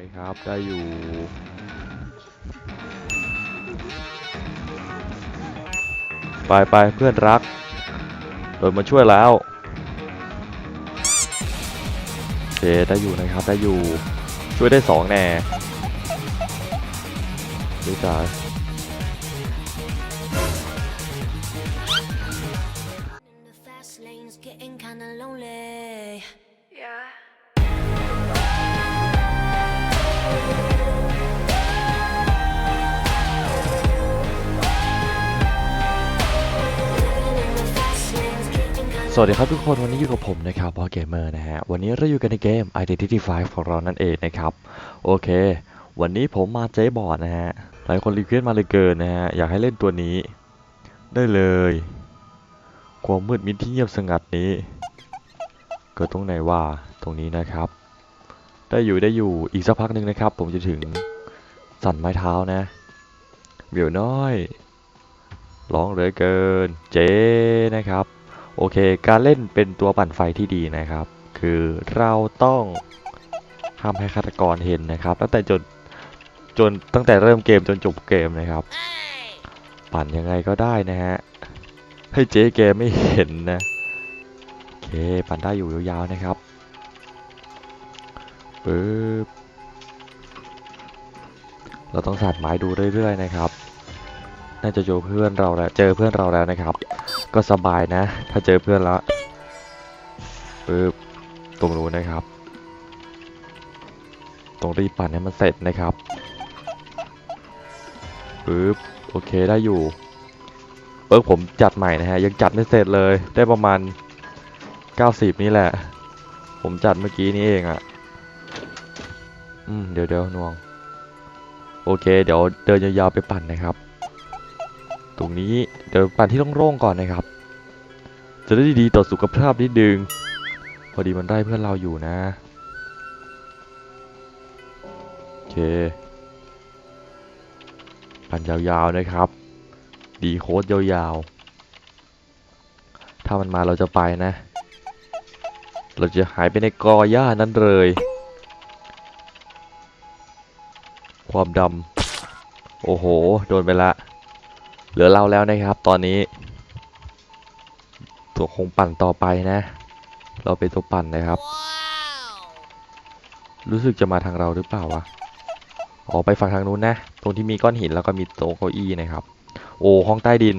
นะครับ ได้อยู่ ไปไปเพื่อนรัก โดนมาช่วยแล้วโอเคได้อยู่นะครับ ได้อยู่ ช่วยได้สองแน่ดูจ๋า สวัสดีครับทุกคนวันนี้อยู่กับผมนะครับบอเกมเมอร์นะฮะ วันนี้เราอยู่กันในเกม Identity 5 ของเรานั่นเองนะครับ โอเค วันนี้ผมมาเจ๊บอร์ดนะฮะ หลายคนรีเควสต์มาเลยเกินนะฮะ อยากให้เล่นตัวนี้ ได้เลย ความมืดมิดที่เงียบสงัดนี้ เกิดตรงไหนว่าตรงนี้นะครับ ได้อยู่ได้อยู่อีกสักพักหนึ่งนะครับ ผมจะถึงสั่นไม้เท้านะเบี่ยวน้อยร้องเลือเกิน เจ๊นะครับ โอเค การเล่นเป็นตัวปั่นไฟที่ดีนะครับ คือเราต้องห้ามให้ฆาตกรเห็นนะครับ ตั้งแต่จนจนตั้งแต่เริ่มเกมจนจบเกมนะครับ ปั่นยังไงก็ได้นะฮะให้เจ๊แกไม่เห็นนะโอเคปั่นได้อยู่ยาวๆนะครับปึ๊บเราต้องสัดไม้ดูเรื่อยๆนะครับ น่าจะเจอเพื่อนเราแล้วเจอเพื่อนเราแล้วนะครับ ก็สบายนะ ถ้าเจอเพื่อนแล้วปึ๊บตรงรู้นะครับ ตรงรีบปั่นให้มันเสร็จนะครับปึ๊บโอเคได้อยู่เออผมจัดใหม่นะฮะ ยังจัดไม่เสร็จเลยได้ประมาณ 90 นี่แหละ ผมจัดเมื่อกี้นี้เองอะ่ะ อืม เดี๋ยวเดี๋ยวนวง โอเค เดี๋ยวเดินยาวๆไปปั่นนะครับ ตรงนี้เดี๋ยวปั่นที่โล่งๆก่อนนะครับ จะได้ดีต่อสุขภาพนิดนึงพอดีมันได้เพื่อนเราอยู่นะโอเคปั่นยาวๆนะครับ ดีโค้ดยาวๆ ถ้ามันมาเราจะไปนะ เราจะหายไปในกอหญ้านั้นเลย ความดำโอ้โห โดนไปละ เหลือเราแล้วนะครับ ตอนนี้ ตัวคงปั่นต่อไปนะ เราเป็นตัวปั่นนะครับ รู้สึกจะมาทางเราหรือเปล่าวะออกไปฝั่งทางนู้นนะ ตรงที่มีก้อนหินแล้วก็มีโต๊ะเก้าอี้นะครับ โอ้ห้องใต้ดิน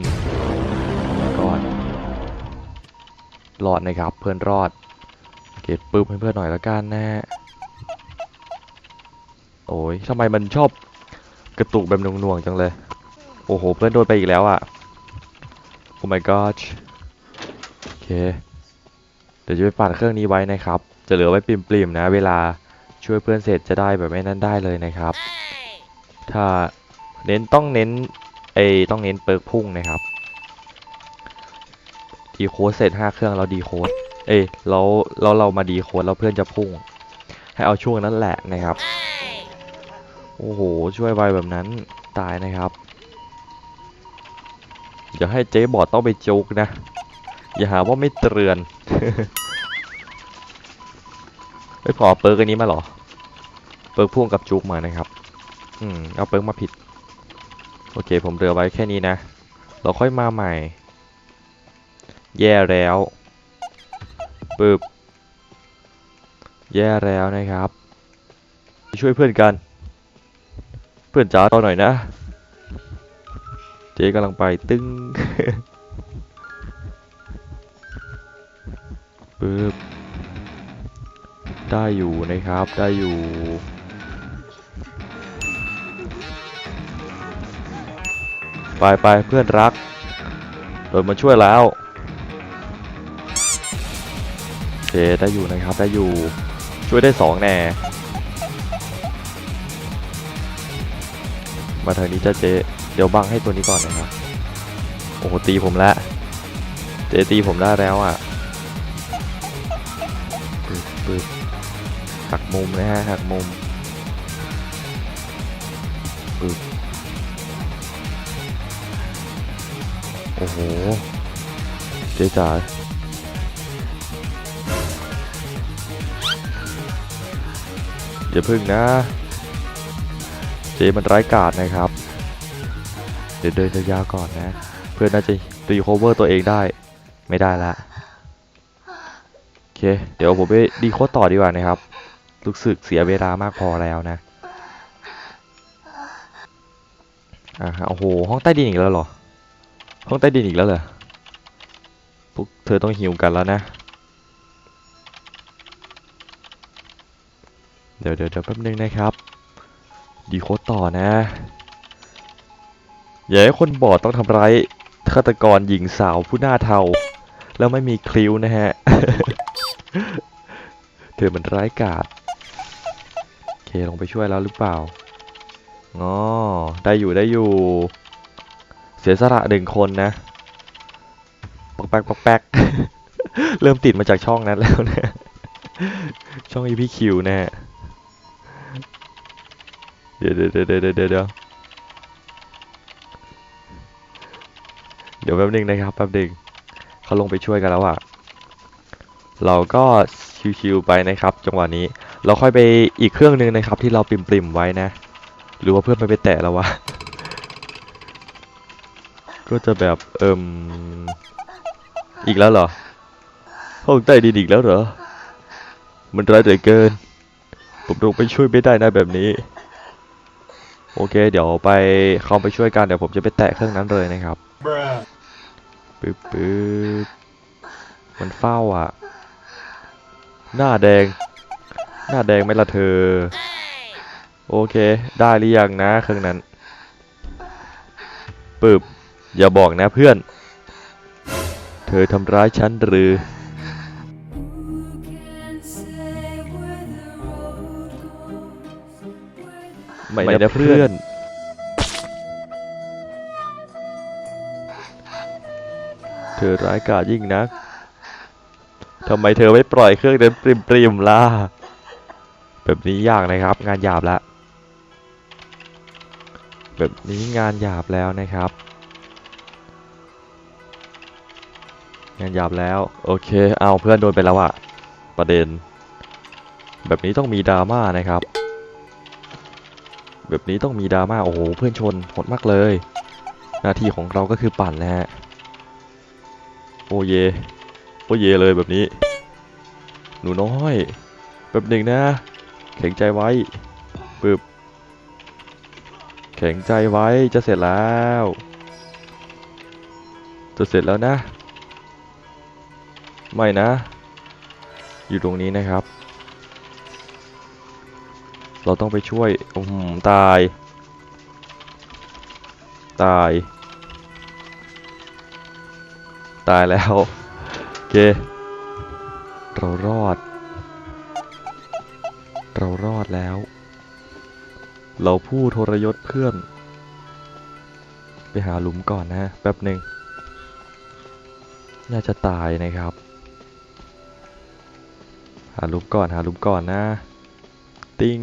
ก่อนรอดนะครับ เพื่อนรอดเก็บปึ๊บให้เพื่อนหน่อยล้วกันนะโอ้ยทำไมมันชอบกระตุกแบบน่วงๆจังเลย อ้โห เพื่อนโดนไปอีกแล้วอะโอ้ my god โอเค เดี๋ยวจะไปปัดเครื่องนี้ไว้นะครับ จะเหลือไว้ปริมๆนะ เวลาช่วยเพื่อนเสร็จจะได้แบบไม่นั่นได้เลยนะครับ ถ้าเน้นต้องเน้นเอต้องเน้นเปิร์กพุ่งนะครับ ดีโคดเสร็จ 5 เครื่องเราดีโคดเอ้ยเราเราเรามาดีโคดแล้วเพื่อนจะพุ่ง ให้เอาช่วงนั้นแหละนะครับ โอ้โห ช่วยไวแบบนั้นตายนะครับ อย่าให้เจ๊บอดต้องไปจุกนะ อย่าหาว่าไม่เตือนเฮ้พอเปิร์กอันนี้มาหรอ เปิร์กพ่วงกับจุกมานะครับ อืม เอาเปิร์กมาผิด โอเค ผมเหลือไว้แค่นี้นะ เราค่อยมาใหม่ แย่แล้วปึบแย่แล้วนะครับ ช่วยเพื่อนกัน เพื่อนจ๋าต่อหน่อยนะ จ๊กำลังไปตึ้งปึ๊บได้อยู่นะครับ ได้อยู่ ไปไปเพื่อนรักโดนมาช่วยแล้วโอเคได้อยู่นะครับ ได้อยู่ ช่วยได้สองแน่ มาทางนี้จ้าเจ๊ เดี๋ยวบังให้ตัวนี้ก่อนนะครับ โอ้โหตีผมแล้วเจตีผมได้แล้วอะปึ๊บปึ๊บหักมุมนะฮะหักมุมปึ๊บโอ้โห เจ๊จ๋าอย่าพึ่งนะ เจมันร้ายกาจนะครับ เดี๋ยวเดินยาวๆก่อนนะ เพื่อนน่าจะรีโคเวอร์ตัวเองได้ ไม่ได้ละโอเค เดี๋ยวผมไปดีโคต่อดีกว่านะครับ รู้สึกเสียเวลามากพอแล้วนะอ่าโอ้โห ห้องใต้ดินอีกแล้วเหรอ ห้องใต้ดินอีกแล้วเหรอ พวกเธอต้องหิวกันแล้วนะ เดี๋ยวเดี๋ยวแป๊บนึงนะครับ ดีโคต่อนะ อย่าให้คนบอดต้องทำร้ายฆาตกรหญิงสาวผู้หน้าเทา แล้วไม่มีคลิ้วนะฮะ เธอมันร้ายกาจโอเคลงไปช่วยแล้วหรือเปล่าอ๋อได้อยู่ได้อยู่ เสียสละหนึ่งคนนะปอกแป๊กปอกแป๊กเริ่มติดมาจากช่องนั้นแล้วนะ ช่อง EPQ นะฮะเดี๋ยวเดี๋ยวเดี๋ยวเดี๋ยว เดี๋ยวแป๊บหนึงนะครับแป๊บหนึงเขาลงไปช่วยกันแล้วอะเราก็ชิวๆไปนะครับจังหวะนี้ เราค่อยไปอีกเครื่องหนึงนะครับ ที่เราปริมๆไว้นะ หรือว่าเพื่อนไปไปแตะแล้ววะ ก็จะแบบเอิมอีกแล้วเหรอห้องใต้ดินอีกแล้วเหรอ มันร้ายเหลือเกิน ผมลงไปช่วยไม่ได้นะแบบนี้ โอเค เดี๋ยวไปเข้าไปช่วยกันเดี๋ยวผมจะไปแตะเครื่องนั้นเลยนะครับ ปึ๊บปึ๊บมันเฝ้าอะ หน้าแดง หน้าแดงไหมล่ะเธอ โอเค ได้หรือยังนะเครื่องนั้นปึ๊บอย่าบอกนะเพื่อน เธอทำร้ายฉันหรือไม่นะเพื่อน ธอร้ายกาจยิ่งนัก ทำไมเธอไม่ปล่อยเครื่องนั้นปริมๆล่ะ แบบนี้ยากนะครับ งานหยาบละ แบบนี้งานหยาบแล้วนะครับ งานหยาบแล้ว โอเค เอาเพื่อนโดนไปแล้วอะประเด็น แบบนี้ต้องมีดราม่านะครับ แบบนี้ต้องมีดราม่า โอ้โห เพื่อนชนหดมากเลย หน้าที่ของเราก็คือปั่นนะฮะ โอเย โอเยเลยแบบนี้ หนูน้อยแบบหนึ่งนะ แข็งใจไว้ปึ๊บแข็งใจไว้จะเสร็จแล้ว จะเสร็จแล้วนะ ไม่นะ อยู่ตรงนี้นะครับ เราต้องไปช่วยอืมตาย ตาย ตายแล้ว โอเค เรารอด เรารอดแล้ว เราผู้ทรยศเพื่อน ไปหาหลุมก่อนนะแป๊บหนึ่งน่าจะตายนะครับ หาหลุมก่อนหาหลุมก่อนนะ ติง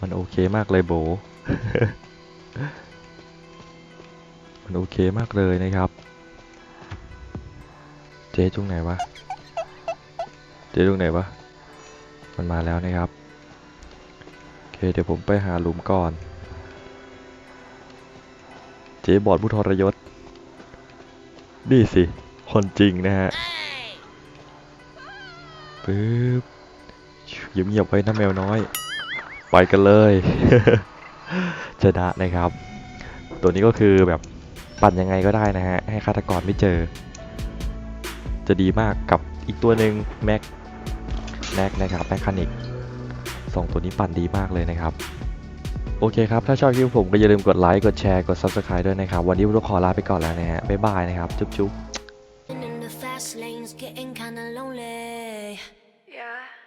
มันโอเคมากเลยโบมันโอเคมากเลยนะครับ เจ๊ตรงไหนวะ เจ๊ตรงไหนวะ มันมาแล้วนะครับ โอเค เดี๋ยวผมไปหาหลุมก่อน เจ๊บอดผู้ทรยศ นี่สิ คนจริงนะฮะ ปึ๊บเงียบๆไว้นะแมวน้อย ไปกันเลยชนะนะครับ ตัวนี้ก็คือแบบปั่นยังไงก็ได้นะฮะ ให้ฆาตกรไม่เจอ จะดีมากกับอีกตัวหนึ่งแม็กแม็กนะครับแมคคานิกสองตัวนี้ปั่นดีมากเลยนะครับ โอเคครับ ถ้าชอบคลิปผมก็อย่าลืมกดไลค์กดแชร์กด Subscribe ด้วยนะครับ วันนี้ผมต้องขอลาไปก่อนแล้วนะฮะบ๊ายบายนะครับ จุ๊บ getting kinda lonely. Yeah.